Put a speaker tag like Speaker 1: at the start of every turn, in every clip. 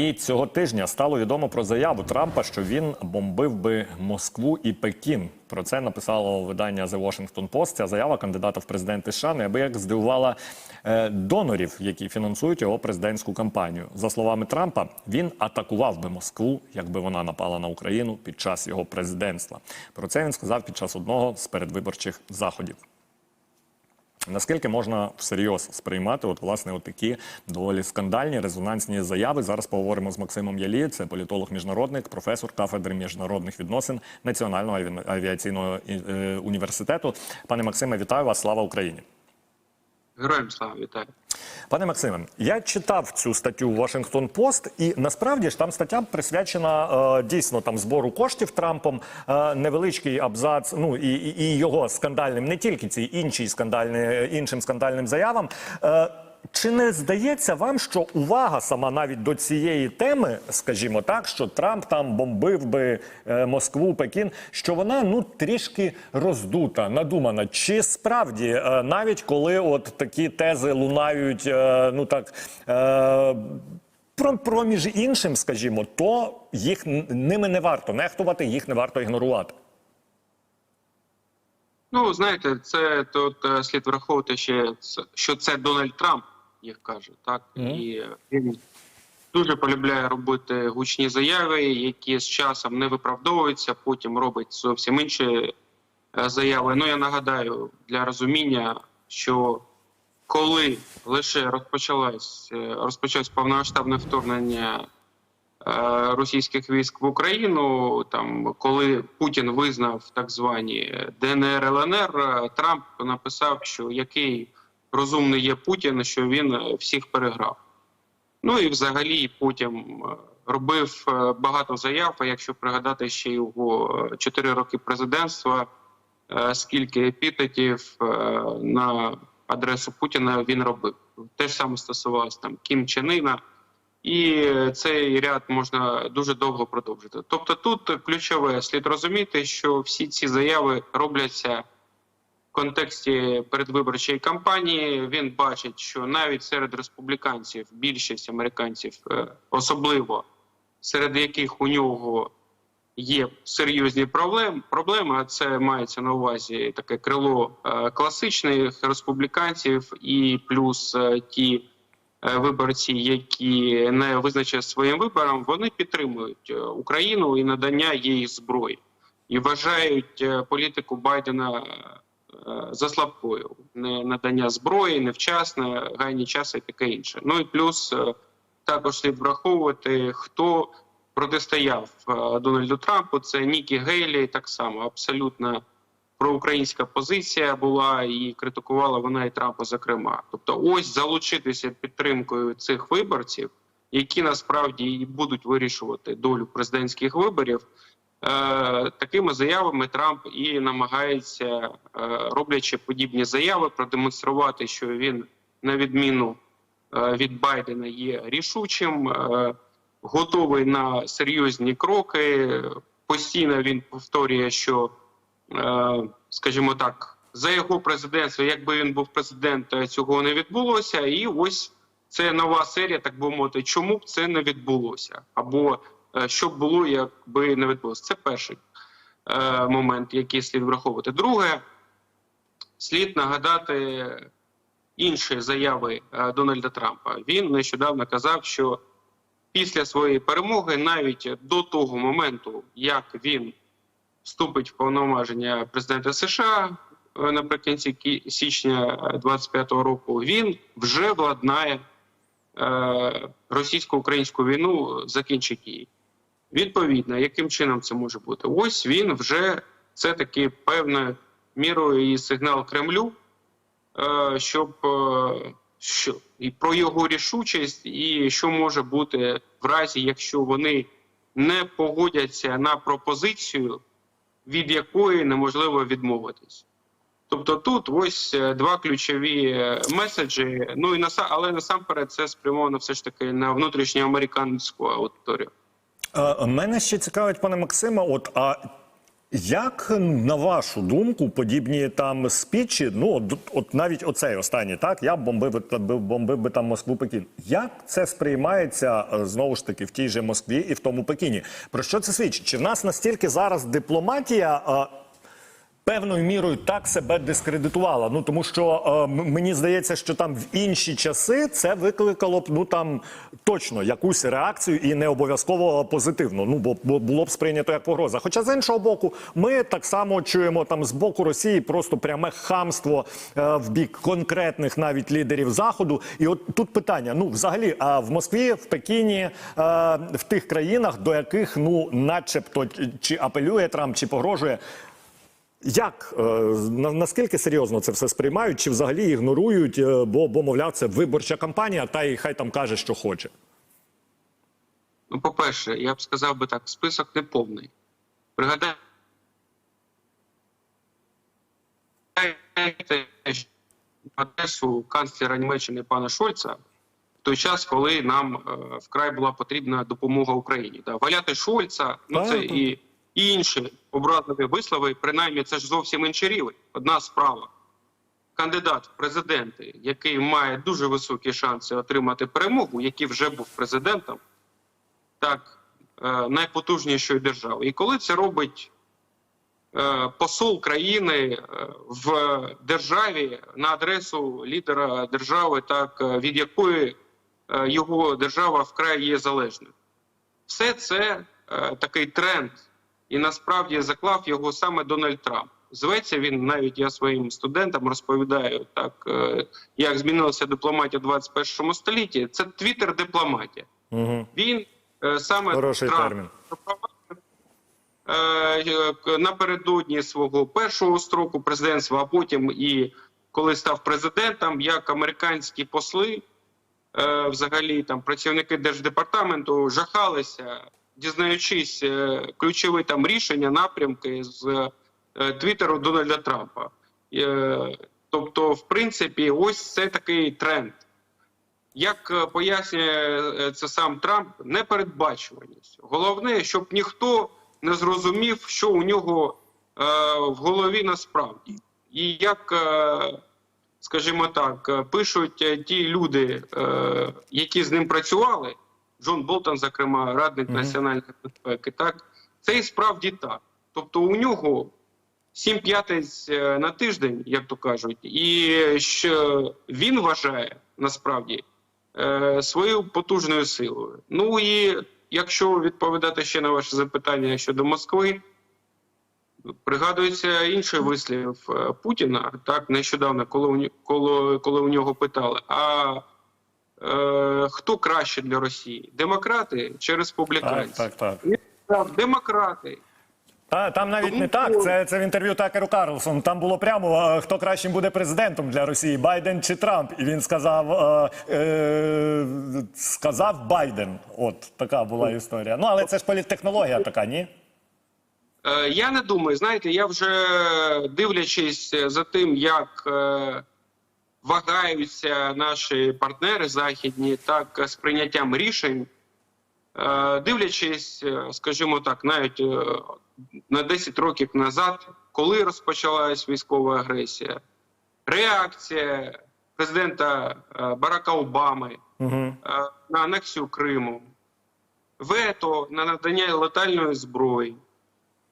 Speaker 1: І цього тижня стало відомо про заяву Трампа, що він бомбив би Москву і Пекін. Про це написало видання The Washington Post. Ця заява кандидата в президенти США неабияк здивувала е, донорів, які фінансують його президентську кампанію. За словами Трампа, він атакував би Москву, якби вона напала на Україну під час його президентства. Про це він сказав під час одного з передвиборчих заходів. Наскільки можна всерйоз сприймати от власне от такі доволі скандальні резонансні заяви? Зараз поговоримо з Максимом Ялі, це політолог міжнародник, професор кафедри міжнародних відносин Національного аві- авіаційного е, університету. Пане Максиме, вітаю вас! Слава Україні!
Speaker 2: Героям слава вітаю.
Speaker 1: Пане Максиме, я читав цю статтю Вашингтон Post, і насправді ж там стаття присвячена е, дійсно там збору коштів Трампом. Е, невеличкий абзац, ну і, і, його скандальним, не тільки ці інші скандальні іншим скандальним заявам. Чи не здається вам, що увага сама навіть до цієї теми, скажімо так, що Трамп там бомбив би е, Москву, Пекін, що вона ну трішки роздута, надумана? Чи справді е, навіть коли от такі тези лунають, е, ну так. Е, про, про між іншим, скажімо, то їх ними не варто нехтувати, їх не варто ігнорувати.
Speaker 2: Ну знаєте, це тут слід враховувати ще що це Дональд Трамп, як каже, так
Speaker 1: Мгм.
Speaker 2: і він дуже полюбляє робити гучні заяви, які з часом не виправдовуються. Потім робить зовсім інші е, заяви. Ну я нагадаю для розуміння, що коли лише розпочалось е, розпочалось повномасштабне вторгнення е, російських військ в Україну, там коли Путін визнав так звані ДНР ЛНР, Трамп написав, що який розумний є Путін, що він е, всіх переграв. Ну і взагалі потім е, робив е, багато заяв. А якщо пригадати ще його е, чотири роки президентства, скільки епітетів на адресу Путіна він робив. Те ж саме стосувалося там Кім Чен Іна. І цей ряд можна дуже довго продовжити. Тобто, тут ключове слід розуміти, що всі ці заяви робляться контексті передвиборчої кампанії. Він бачить, що навіть серед республіканців більшість американців, е, особливо серед яких у нього є серйозні проблеми. Проблеми а це мається на увазі таке крило е, класичних республіканців, і плюс е, ті виборці, які не визначили своїм вибором, вони підтримують Україну і надання їй зброї і вважають політику Байдена е, за слабкою. Не надання зброї, невчасне, гайні часи і таке інше. Ну і плюс е, також слід враховувати, хто протистояв е, Дональду Трампу. Це Нікі Гейлі, так само абсолютно проукраїнська позиція була і критикувала вона і Трампа, зокрема. Тобто, ось залучитися підтримкою цих виборців, які насправді і будуть вирішувати долю президентських виборів. Е, такими заявами Трамп і намагається, е, роблячи подібні заяви, продемонструвати, що він, на відміну е, від Байдена, є рішучим, готовий на серйозні кроки. Постійно він повторює, що, скажімо так, за його президентство, якби він був президент, е, цього не відбулося. І ось це нова серія, так би мовити, чому б це не відбулося, або що б було, якби не відбулося. Це перший е, момент, який слід враховувати. Друге, слід нагадати інші заяви е, Дональда Трампа. Він нещодавно казав, що після своєї перемоги, навіть до того моменту, як він вступить в повноваження президента США е, наприкінці кі- січня 25-го року, він вже владнає е, російсько-українську війну, закінчить її. Відповідно, яким чином це може бути? Ось він вже це таки певною мірою і сигнал Кремлю, е, щоб е, що і про його рішучість, і що може бути в разі, якщо вони не погодяться на пропозицію, від якої неможливо відмовитись. Тобто тут ось е, два ключові меседжі. Ну і наса, але насамперед це спрямовано все ж таки на внутрішньоамериканську аудиторію.
Speaker 1: Е, Мене ще цікавить, пане Максиме, от а Як на вашу думку, подібні там спічі, ну от, от навіть оцей останній, так я бомбив, би- бомбив би там Москву Пекін. Як це сприймається е, знову ж таки в тій же Москві і в тому Пекіні? Про що це свідчить? Чи в нас настільки зараз дипломатія? Певною мірою так себе дискредитувала. Ну тому що е, мені здається, що там в інші часи це викликало б ну там точно якусь реакцію і не обов'язково позитивну. Ну бо, бо було б сприйнято як погроза. Хоча з іншого боку, ми так само чуємо там з боку Росії просто пряме хамство е, в бік конкретних навіть лідерів заходу. І от тут питання: ну взагалі, а в Москві, в Пекіні, е, в тих країнах, до яких ну, начебто, чи апелює Трамп, чи погрожує. Як е, на- наскільки серйозно це все сприймають, чи взагалі ігнорують, е, бо, бо мовляв, це виборча кампанія, та й хай там каже, що хоче.
Speaker 2: Ну, по-перше, я б сказав би так, список не повний. Пригадайте, на канцлера Німеччини пана Шольца в той час, коли нам е, вкрай була потрібна допомога Україні. Да, валяти Шольца, ну це і, і інші образливі вислови, принаймні це ж зовсім інші рівень. Одна справа. Кандидат в президенти, який має дуже високі шанси отримати перемогу, який вже був президентом, так, е, найпотужнішої держави. І коли це робить е, посол країни е, в державі на адресу лідера держави, так, від якої його держава вкрай є залежною. Все це такий тренд, і насправді заклав його саме Дональд Трамп. Зветься він навіть я своїм студентам розповідаю так, е, як змінилася дипломатія в 21 столітті. Це твіттер дипломатія.
Speaker 1: Угу.
Speaker 2: Він е, саме
Speaker 1: Хороший
Speaker 2: Трамп
Speaker 1: термін.
Speaker 2: е, напередодні свого першого строку президентства, а потім і коли став президентом, як американські посли, взагалі там працівники держдепартаменту жахалися, дізнаючись е, ключові там рішення, напрямки з е, твіттеру Дональда Трампа. Е, Тобто, в принципі, ось це такий тренд. Як пояснює це сам Трамп, непередбачуваність. Головне, щоб ніхто не зрозумів, що у нього е, в голові насправді. І як, е, скажімо так, пишуть ті люди, е, які з ним працювали, Джон Болтон, зокрема, радник
Speaker 1: Мгм.
Speaker 2: національної безпеки, так це і справді так. Тобто у нього сім п'ятиць е, на тиждень, як то кажуть, і що він вважає насправді е, свою потужною силою. Ну і якщо відповідати ще на ваше запитання щодо Москви, пригадується інший вислів е, Путіна, так нещодавно, коли коли, коли у нього питали: а е, хто краще для Росії? Демократи чи республіканці?
Speaker 1: так, так.
Speaker 2: Сказав, демократи.
Speaker 1: Та, там навіть
Speaker 2: Тому
Speaker 1: не так. Це, це в інтерв'ю Такеру Карлсон. Там було прямо е, хто кращим буде президентом для Росії, Байден чи Трамп. І він сказав, е, е, сказав Байден. От така була історія. Ну але це ж політтехнологія така, ні?
Speaker 2: Е, Я не думаю, знаєте, я вже дивлячись за тим, як вагаються наші партнери західні, так з прийняттям рішень, е, дивлячись, е, скажімо так, навіть е, на 10 років назад, коли розпочалась військова агресія, реакція президента Барака Обами
Speaker 1: Угу.
Speaker 2: на анексію Криму, вето на надання летальної зброї.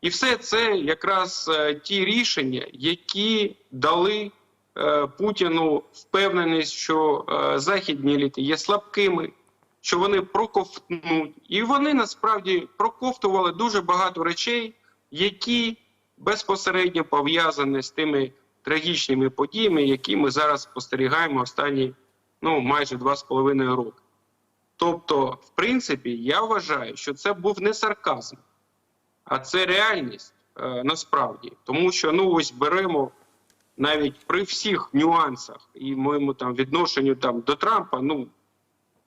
Speaker 2: І все це якраз ті рішення, які дали Путіну впевненість, що е, західні еліти є слабкими, що вони проковтнуть. І вони насправді проковтували дуже багато речей, які безпосередньо пов'язані з тими трагічними подіями, які ми зараз спостерігаємо останні ну, майже два з половиною роки. Тобто, в принципі, я вважаю, що це був не сарказм, а це реальність е, насправді. Тому що ну ось беремо навіть при всіх нюансах і моєму там відношенню там до Трампа, ну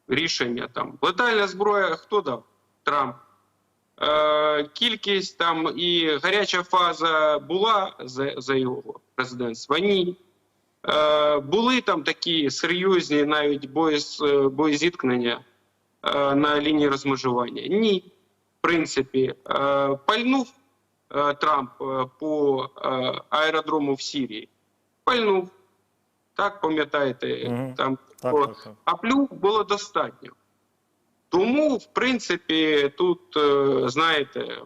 Speaker 2: рішення там летальна зброя, хто дав? Трамп. Е, кількість там і гаряча фаза була за, за його президентства. Ні. Е, були там такі серйозні навіть боєз, е, боєзіткнення е, на лінії розмежування? Ні. В принципі, е, пальнув е, Трамп е, по е, аеродрому в Сирії? Пальнув. Так, пам'ятаєте,
Speaker 1: Мгм.
Speaker 2: там
Speaker 1: Так, так, так.
Speaker 2: а плюх було достатньо. Тому, в принципі, тут, е, знаєте,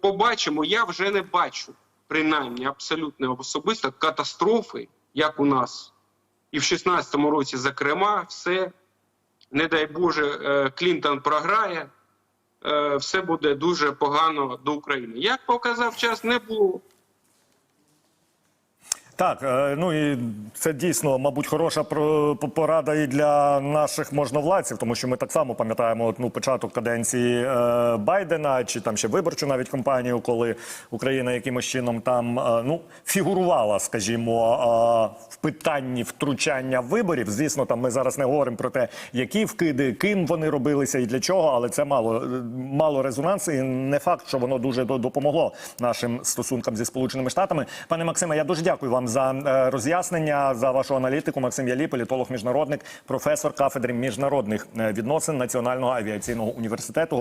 Speaker 2: побачимо, я вже не бачу, принаймні, абсолютно особисто катастрофи, як у нас. І в 16-му році, зокрема, все, не дай Боже, е, Клінтон програє, е, все буде дуже погано до України. Як показав час, не було.
Speaker 1: Так, е, ну і це дійсно, мабуть, хороша порада і для наших можновладців, тому що ми так само пам'ятаємо ну, початок каденції е, Байдена чи там ще виборчу навіть кампанію, коли Україна якимось чином там е, ну фігурувала, скажімо, е, в питанні втручання виборів. Звісно, там ми зараз не говоримо про те, які вкиди, ким вони робилися і для чого, але це мало, е, мало резонансу, і не факт, що воно дуже допомогло нашим стосункам зі Сполученими Штатами. Пане Максиме, я дуже дякую вам за е, роз'яснення, за вашу аналітику. Максим Ялі, політолог, міжнародник, професор кафедри міжнародних е, відносин Національного авіаційного університету.